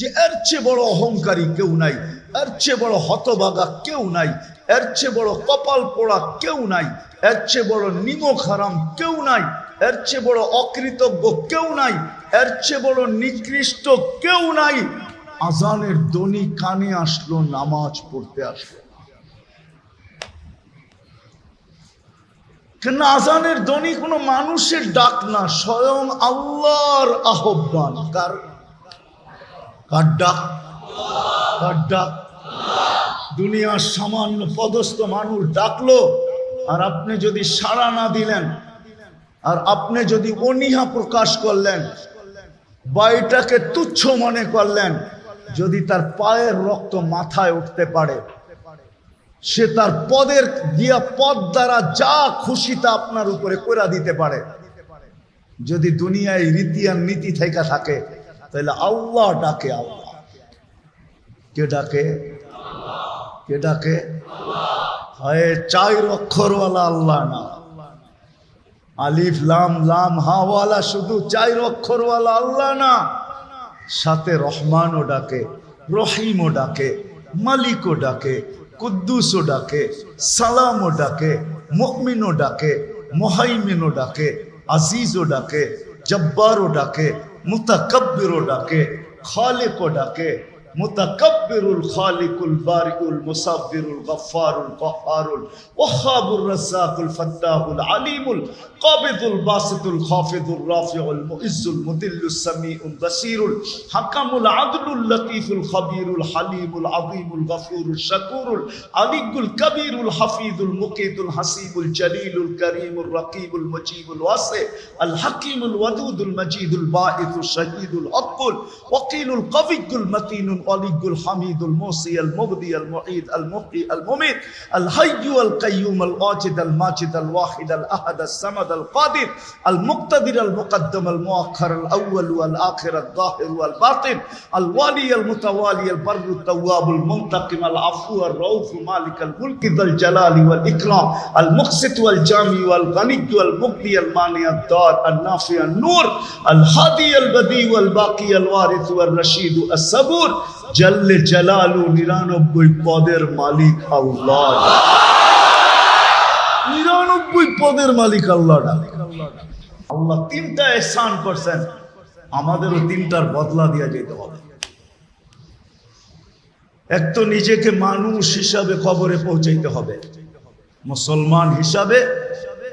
যে এর চেয়ে বড় অহংকারী কেউ নাই, এর চেয়ে বড় হতভাগা কেউ নাই, এর চেয়ে বড় কপাল পোড়া কেউ নাই, এর চেয়ে বড় নিমক হারাম কেউ নাই, এর চেয়ে বড় অকৃতজ্ঞ কেউ নাই, এর চেয়ে বড় নিকৃষ্ট কেউ নাই। আজানের দনি কানে আসলো, নামাজ পড়তে আসলো। কেন আজানের ধ্বনি কোনো মানুষের ডাক না, স্বয়ং আল্লাহর আহ্বান। কার দুনিয়ার সামান্য পদস্থ মানুষ ডাকলো, আর আপনি যদি সাড়া না দিলেন, আর আপনি যদি অনীহা প্রকাশ করলেন বা তুচ্ছ মনে করলেন, যদি তার পায়ের রক্ত মাথায় উঠতে পারে, সে তার পদের দিয়া পদ দ্বারা যা খুশি তা আপনার উপরে করে দিতে পারে। যদি দুনিয়ায় রীতি আর নীতি থেকে থাকে তাহলে আল্লাহ ডাকে আল্লাহ। কে ডাকে? কে ডাকে? হয় চাই অক্ষরওয়ালা আল্লাহ না আলিফ, লাম লাম হাওয়ালা শুধু চাই অক্ষরওয়ালা আল্লাহ না সাথে রহমানও ডাকে, রহিমও ডাকে, মালিকও ডাকে, কুদ্দুসও ডাকে, সালামও ডাকে, মুমিনও ডাকে, মোহাইমিনও ডাকে, আজিজও ডাকে, জব্বারও ডাকে মুতাকব্বিরও ডাকে খালিকও ডাকে متكبر الخالق البارئ المصبر الغفار القهار الوهاب الرزاق الفتاح العليم القابض الباسط الخافض الرافع المعز المذل السميع البصير الحكم العدل اللطيف الخبير الحليم العظيم الغفور الشكور العلي الكبير الحفيظ المقيت الحسيب الجليل الكريم الرقيب المجيب الواسع الحكيم الودود المجيد الباعث الشهيد الأقل وقيل القوي المتين الولي الحميد الموصي المبدي المعيد المحيي المميت الحي القيوم الواجد الماجد الواحد الأحد الصمد القادر المقتدر المقدم المؤخر الأول والآخر الظاهر والباطن الوالي المتوالي البر التواب المنتقم العفو الرؤوف مالك الملك ذا الجلال والإكرام المقسط والجامي والغني والمغني المانع الدار النافع النور الهادي البديع والباقي الوارث والرشيد الصبور জল্লে জালালু নিরানব্বই পদের মালিক আল্লাহ। নিরানব্বই পদের মালিক আল্লাহ। আল্লাহ তিনটা এহসান করছেন। আমাদেরও তিনটার বদলা দিয়া যেতে হবে। এক তো নিজেকে মানুষ হিসাবে কবরে পৌঁছাইতে হবে। মুসলমান হিসাবে।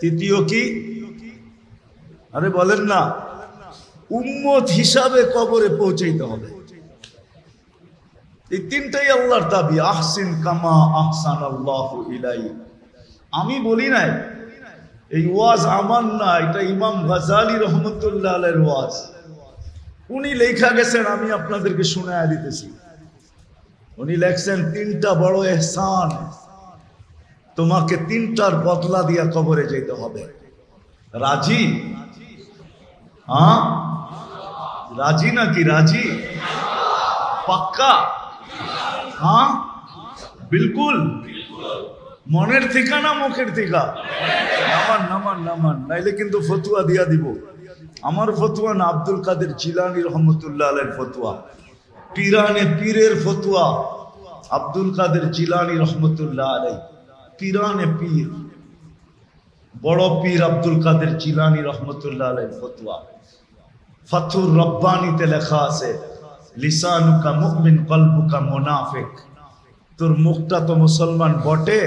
তৃতীয় কি? আরে বলেন না। উম্মত হিসাবে কবরে পৌঁছাইতে হবে। এই তিনটাই আল্লাহর দাবি, আহসিন কামা আহসান আল্লাহ ইলাই আমি বলি নাই, এই ওয়াজ আমার না, এটা ইমাম গাজালি রহমতুল্লাহ ওয়াজ। উনি লেখা গেছেন, আমি আপনাদেরকে শোনায় দিতেছি। উনি লেখছেন, তিনটা বড় এহসান, তোমাকে তিনটার বদলা দিয়া কবরে যেতে হবে। রাজি? হ্যাঁ? রাজি নাকি রাজি? পাক্কা? হ্যাঁ বিলকুল মনের ঠিকানা মুখের ঠিকা নামান নামান নামান নাইলে কিন্তু ফতুয়া দিয়া দিব আমার ফতুয়া না আব্দুল কাদের জিলানি রহমতুল্লাহ আলের ফতুয়া পিরানে পীরের ফতুয়া আব্দুল কাদের জিলানি রহমতুল্লাহ আলাই পিরানে পীর বড় পীর আব্দুল কাদের জিলানি রহমতুল্লাহ আলাই ফতুয়া ফাথুর রব্বানিতে লেখা আছে লিসানুকা মুমিন কলবুকা মোনাফেক। তোর মুখটা তো মুসলমান বটে,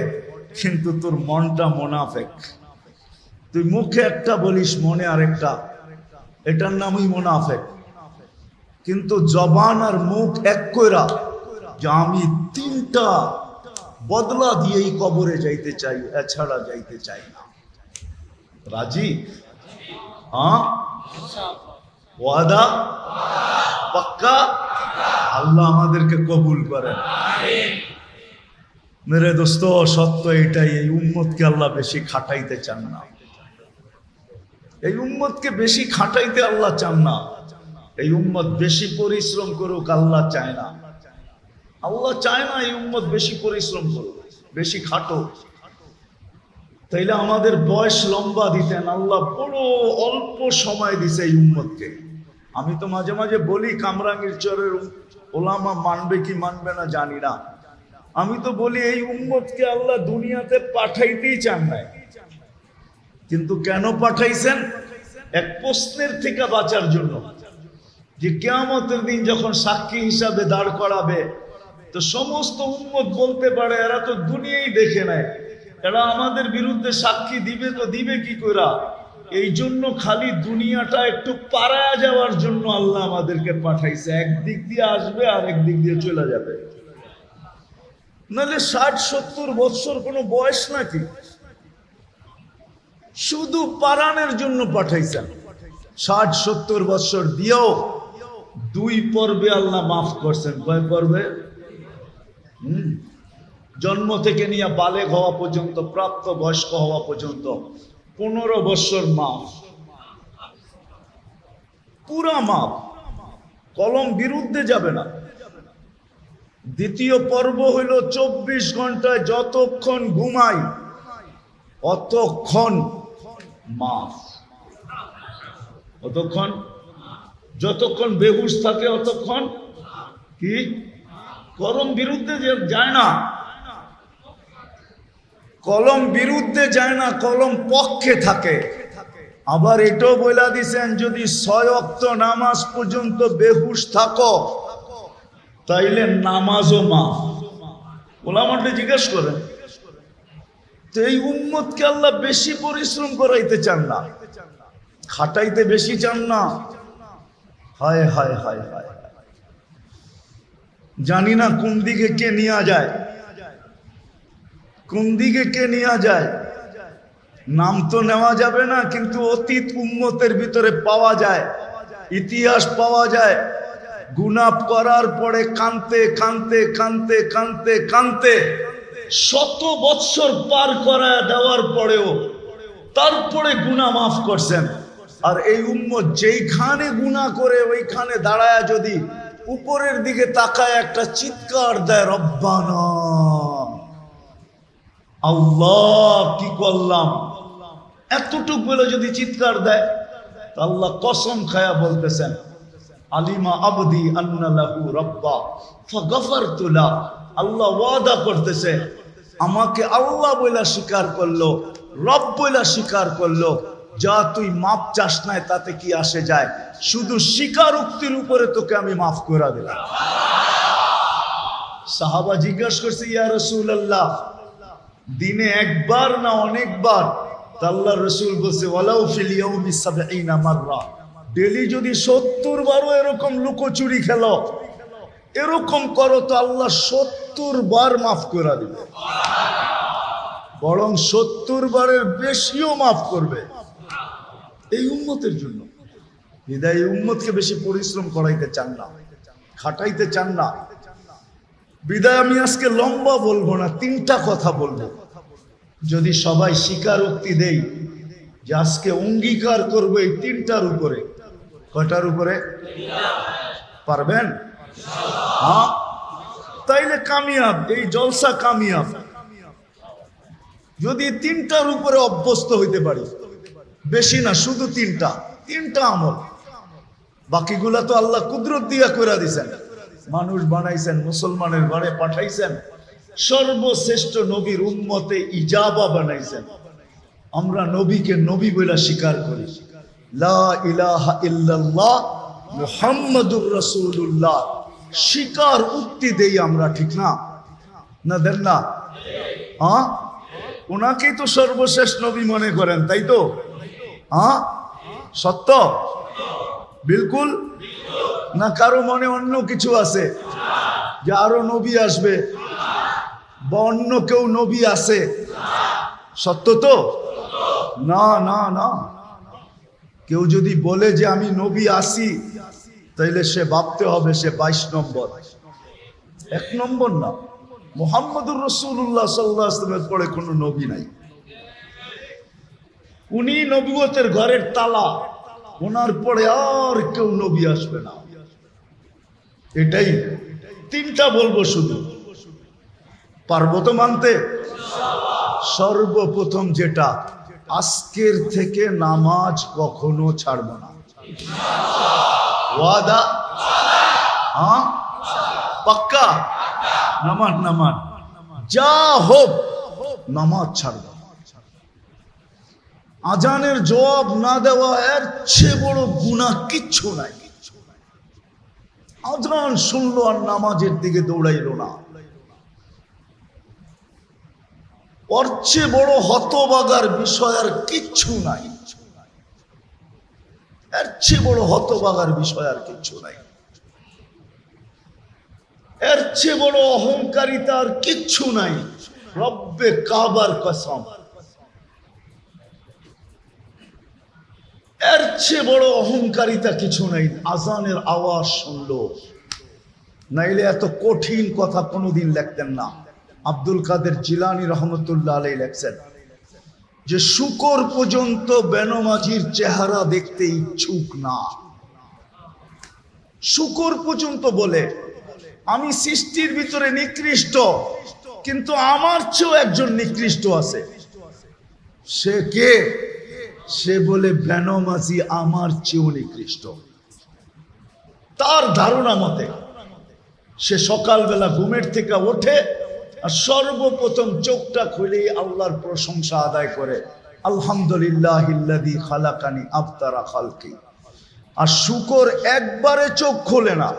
কিন্তু তোর মনটা মোনাফেক। তুই মুখে একটা বলিস, মনে আরেকটা এটার নামই মোনাফেক। কিন্তু জবান আর মুখ এক কইরা যে আমি তিনটা বদলা দিয়েই কবরে যাইতে চাই, এছাড়া যাইতে চাই না। রাজি? হ্যাঁ? ওয়াদা? পাক্কা? আল্লাহ আমাদেরকে কবুল করেন। মেরে দোস্ত, সত্য এটাই, এই উম্মতকে আল্লাহ বেশি খাটাইতে চান না। এই উম্মতকে বেশি খাটাইতে আল্লাহ চান না। এই উম্মত বেশি পরিশ্রম করুক আল্লাহ চায় না। আল্লাহ চায় না এই উম্মত বেশি পরিশ্রম করুক, বেশি খাটো তাইলে আমাদের বয়স লম্বা দিতেন, আল্লাহ বড় অল্প সময় দিছে এই উম্মতকে। আমি তো মাঝে মাঝে বলি, কামরাঙ্গীর চরের ওলামা মানবে কি মানবে না জানি না। আমি তো বলি, এই উম্মতকে আল্লাহ দুনিয়াতে পাঠাইতেই চান নাই। কিন্তু কেন পাঠাইছেন? এক প্রশ্নের থেকে বাঁচার জন্য। যে কেয়ামতের দিন যখন সাক্ষী হিসাবে দাঁড় করাবে, তো সমস্ত উম্মত বলতে পারে, এরা তো দুনিয়াই দেখে নেয়। এরা আমাদের বিরুদ্ধে সাক্ষী দিবে তো দিবে কি করা এই জন্য খালি দুনিয়াটা একটু পাড়ায় যাওয়ার জন্য আল্লাহ আমাদেরকে পাঠাইছে। একদিক দিয়ে আসবে আর একদিক দিয়ে চলে যাবে। নাহলে ষাট, সত্তর বৎসর কোনো বয়স নাকি? শুধু পারানের জন্য পাঠাইছেন। ষাট, সত্তর বৎসর দিয়েও দুই পর্বে আল্লাহ মাফ করছেন। কয় পর্বে? হুম। জন্ম থেকে নিয়ে বালেক হওয়া পর্যন্ত প্রাপ্ত বয়স্ক হওয়া পর্যন্ত পনেরো বৎসর মাপ পুরা মাপ কলম বিরুদ্ধে যাবে না। দ্বিতীয় পর্ব হইল চব্বিশ ঘন্টায় যতক্ষণ ঘুমাই, অতক্ষণ মাফ। অতক্ষণ? যতক্ষণ বেহুশ থাকে অতক্ষণ? কি? কলম বিরুদ্ধে যায় না। কলম বিরুদ্ধে যায় না, কলম পক্ষে থাকে। আবার এটাও বলে দিছেন, যদি ছয় অক্ত নামাজ পর্যন্ত বেহুশ থাকো, তাইলে নামাজও মা ওলামাটা জিজ্ঞেস করেন, তো এই উম্মতকে আল্লাহ বেশি পরিশ্রম করাইতে চান না? খাটাইতে বেশি চান না? হায় হায় হায় হায়। জানি না কোন দিকে কে নিয়ে যায়। কোন দিকে কে নিয়ে যায়? নাম তো নেওয়া যাবে না, কিন্তু অতীত উন্মতের ভিতরে পাওয়া যায়, ইতিহাস পাওয়া যায়। গুনাপ করার পরে কানতে কানতে কানতে কানতে কানতে শত বৎসর পার করা দেওয়ার পরেও তারপরে গুনা মাফ করছেন। আর এই উম্মত যেইখানে গুনাহ করে ওইখানে দাঁড়ায় যদি, উপরের দিকে তাকায় একটা চিৎকার দেয়, রব্বানা। আল্লাহ কি করলাম? এতটুক বলে যদি চিৎকার দেয়, তা আল্লাহ কসম খায়া বলতেছেন, আলিমা আবদি আন্নালাহু রব্বা, ফাগাফারতু লা, আল্লাহ ওয়াদা করতেছে, আমাকে আল্লাহ বইলা স্বীকার করল, রব বইলা স্বীকার করল, যা তুই মাপ চাস নাই তাতে কি আসে যায়? শুধু স্বীকারোক্তির উপরে তোকে আমি মাফ করে দিলাম। সাহাবা জিজ্ঞাসা করছে, ইয়া রাসূলুল্লাহ দিনে একবার না অনেকবার তা আল্লাহ রসুল বলছে, ওয়ালাউ ইয়াউমি সাবঈনা মাররা। ডেলি যদি সত্তর বারও এরকম লুকোচুরি খেলো, এরকম করো তো আল্লাহ সত্তর বার মাফ করে দিবে। বরং সত্তর বারের বেশিও মাফ করবে। এই উম্মতের জন্য। হৃদয় এই উম্মতকে বেশি পরিশ্রম করাইতে চান না, খাটাইতে চান না। বিদায় আমি আজকে লম্বা বলব না, তিনটা কথা বলব। যদি সবাই স্বীকারোক্তি দেই যে আজকে অঙ্গীকার করব এই তিনটার উপরে, কয়টার উপরে? পারবেন? হ্যাঁ? তাইলে কামিয়াব, এই জলসা কামিয়াব। যদি তিনটার উপরে অভ্যস্ত হইতে পারি, বেশি না, শুধু তিনটা তিনটা আমল। বাকিগুলা তো আল্লাহ কুদরত দিয়া করে দিছেন। মানুষ বানাইছেন, মুসলমানের ঘরে পাঠাইছেন। সর্বশ্রেষ্ঠ নবীর উম্মতে ইজাবা বানাইছেন। আমরা নবীকে নবী বলে স্বীকার করি। লা ইলাহা ইল্লাল্লাহ মুহাম্মাদুর রাসূলুল্লাহ। স্বীকার উক্তি দেই আমরা, ঠিক না? না, দেন না? হ্যাঁ ওনাকেই তো সর্বশেষ নবী মনে করেন, তাই তো? হ্যাঁ সত্য? বিলকুল? না, কারও মনে অন্য কিছু আছে? যে আরও নবী আসবে। বা অন্য কেউ নবী আছে? সত্য তো? না না না। কেউ যদি বলে যে আমি নবী আসি তাইলে সে ভাবতে হবে সে বাইশ নম্বর। এক নম্বর না। মোহাম্মদুর রসুল্লাহ সাল্লাহামের পরে কোনো নবী নাই। উনি নবুয়তের ঘরের তালা। ওনার পরে আর কেউ নবী আসবে না। এটাই। তিনটা বলব শুধু। পারব তো মানতে? সর্বপ্রথম যেটা, আজকের থেকে নামাজ কখনো ছাড়ব না। ওয়াদা? হ্যাঁ? পাক্কা? নামাজ নামাজ। যা হোক, নামাজ ছাড়ব। আজানের জবাব না দেওয়া এর চেয়ে বড় গুণা কিচ্ছু নাই। আজান শুনলো আর নামাজের দিকে দৌড়াইলো না। ওর চেয়ে বড় হতবাগার বিষয় আর কিচ্ছু নাই। এর চেয়ে বড় হতবাগার বিষয় আর কিচ্ছু নাই। এর চেয়ে বড় অহংকারিতা আর কিচ্ছু নাই। রব্বে কাবার কসম। এর চেয়ে বড় অহংকারিতা কিছু নাই। আজানের আওয়াজ শুনলো। নাইলে এত কঠিন কথা কোনোদিন লেখতেন না। আব্দুল কাদের জিলানি রহমতুল্লাহ আলাই লেখছেন, যে শুকর পর্যন্ত বেনমাজির চেহারা দেখতে ইচ্ছুক না। শুকর পর্যন্ত বলে, আমি সৃষ্টির ভিতরে নিকৃষ্ট, কিন্তু আমার চেয়েও একজন নিকৃষ্ট আছে। সে কে? সে বলে, বেনমাজি আমার চেয়েও নিকৃষ্ট। তার ধারণা মতে, সে সকালবেলা ঘুমের থেকে ওঠে আর সর্বপ্রথম চোখটা খুলেই আল্লাহর প্রশংসা আদায় করে আলহামদুলিল্লাহ আফতারা খালকি। আর শুকর একবারে চোখ খোলে না,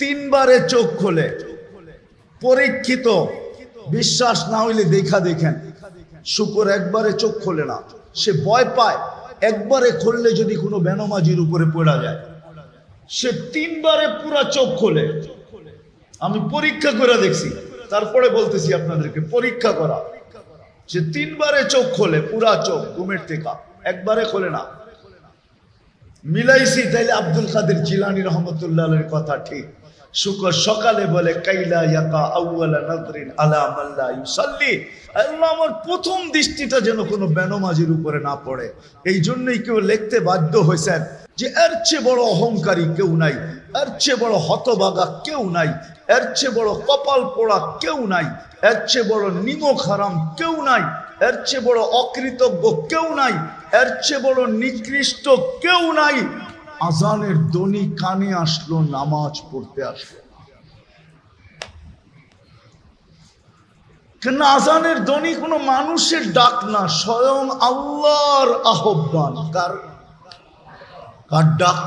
তিনবারে চোখ খোলে। পরীক্ষিত, বিশ্বাস না হইলে দেখা দেখেন, শুকর একবারে চোখ খোলে না। সে ভয় পায়, একবারে খুললে যদি কোনো বেনমাজির উপরে পড়া যায়। সে তিনবারে পুরা চোখ খোলে। আমি পরীক্ষা করে দেখছি তারপরে বলতেছি আপনাদেরকে, পরীক্ষা করা। সে তিনবারে চোখ খোলে, পুরা চোখ, ঘুমের থেকে একবারে খোলে না। মিলাইছি তাইলে আব্দুল কাদের জিলানি রহমতুল্লাহ কথা ঠিক। শুকর সকালে বলে, কাইলা ইয়াকা আউয়ালা নাজরিন আলা মাল্লা ইউসাল্লি। আল্লাহ আমার প্রথম দৃষ্টিটা যেন কোনো বেনমাজির উপরে না পড়ে। এই জন্যই কেউ লিখতে বাধ্য হয়েছেন যে, এর চেয়ে বড় অহংকারী কেউ নাই, এর চেয়ে বড় হতবাগা কেউ নাই। এর চেয়ে বড় কপাল পোড়া কেউ নাই। এর চেয়ে বড় নিমক হারাম কেউ নাই। এর চেয়ে বড় অকৃতজ্ঞ কেউ নাই। এর চেয়ে বড় নিকৃষ্ট কেউ নাই। আজানের দনি কানে আসলো, নামাজ পড়তে আসলো। কেন আজানের ধ্বনি কোনো মানুষের ডাক না, স্বয়ং আল্লাহর আহ্বান। কার? কার ডাক?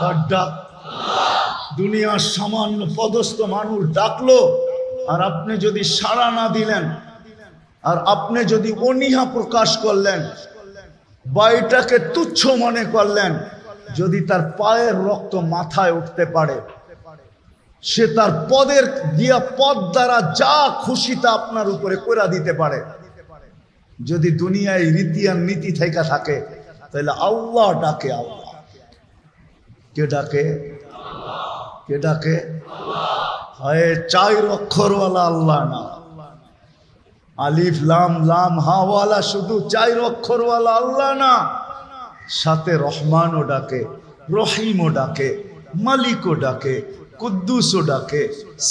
কার ডাক? দুনিয়ার সামান্য পদস্থ মানুষ ডাকলো, আর আপনি যদি সাড়া না দিলেন, আর আপনি যদি অনীহা প্রকাশ করলেন বা তুচ্ছ মনে করলেন, যদি তার পায়ের রক্ত মাথায় উঠতে পারে, সে তার পদের দিয়া পদ দ্বারা যা খুশি তা আপনার উপরে করে দিতে পারে। যদি দুনিয়ায় রীতি আর নীতি থেকে থাকে তাহলে আল্লাহ ডাকে আল্লাহ। কে ডাকে? কে ডাকে হয় চাই অক্ষরওয়ালা আল্লাহ না আলিফ, লাম লাম হাওয়ালা শুধু চাই অক্ষরওয়ালা আল্লাহ না সাথে রহমানও ডাকে, রহিমও ডাকে, মালিকও ডাকে, কুদ্দুসও ডাকে,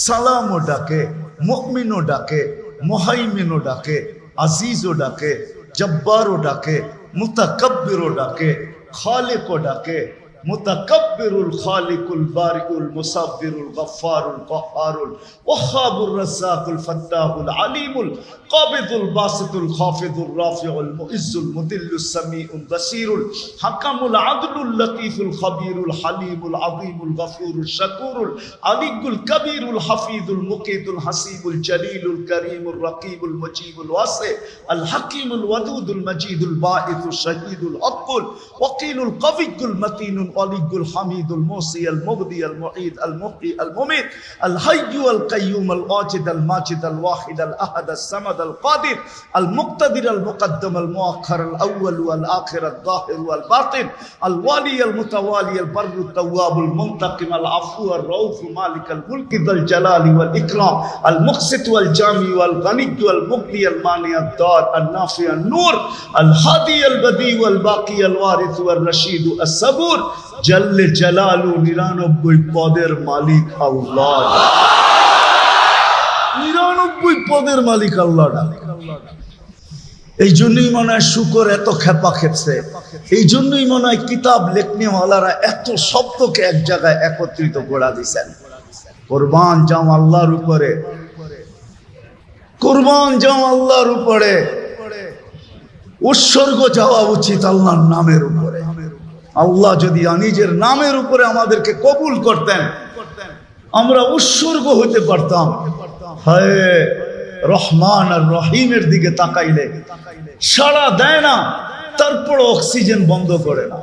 সালামও ডাকে, মুমিনও ডাকে, মোহাইমিনও ডাকে, আজিজও ডাকে, জব্বারও ডাকে, মুতাকব্বিরও ডাকে, খালিকও ডাকে متكبر الخالق البارئ المصبر الغفار القهار الوهاب الرزاق الفتاح العليم কবিদুল বাসিতুল খাফিদুল রাফিউল মুইজ্জুল মুদিল্লুস সামিউল বাসিরুল হাকামুল আদলুল লতিফুল খবীরুল হালিমুল আযীমুল গফুরুল শাকুরুল আলিকুল কবীরুল হাফিজুল মুকিদুল হাসিবুল জলিলুল করিমুল রকিবুল মুজিবুল ওয়াসি আল হাকিমুল ওয়াদুদুল মজিদুল বাঈসুল শাহীদুল হকুল ওয়াকিলুল কবিকুল মতিনুল অলিকুল হামিদুল মুসিয়াল মুবদিয়াল মুঈদ আল মুকি আল মুমিত আল হাইয়্যু আল কাইয়্যুম আল ওয়াজিদ আল সামাদ الصمد القادر المقتدر المقدم المؤخر الأول والآخر الظاهر والباطن الوالي المتوالي البر التواب المنتقم العفو الرؤوف مالك الملك ذا الجلال والإكرام المقسط والجامي والغني والمغني المانع الدار النافع النور الهادي البديع والباقي الوارث والرشيد الصبور জল্লে জালালু নিরানব্বই পদের মালিক আল্লাহ নিরানব্বই পদের মালিক আল্লাহ এই জন্যই মনে হয় শুকর এত খেপা খেপছে। এই জন্যই মনে হয় কিতাব লেখনেওয়ালারা এত শব্দকে এক জায়গায় একত্রিত করে দিছেন। কোরবান যাও আল্লাহর উপরে। কোরবান যাও আল্লাহর উপরে। উৎসর্গ যাওয়া উচিত আল্লাহর নামের উপরে। আল্লাহ যদি নিজের নামের উপরে আমাদেরকে কবুল করতেন, আমরা উৎসর্গ হতে পারতাম। রহমান আর রহিমের দিকে তাকাইলে সারা দেয় না তারপর অক্সিজেন বন্ধ করে না।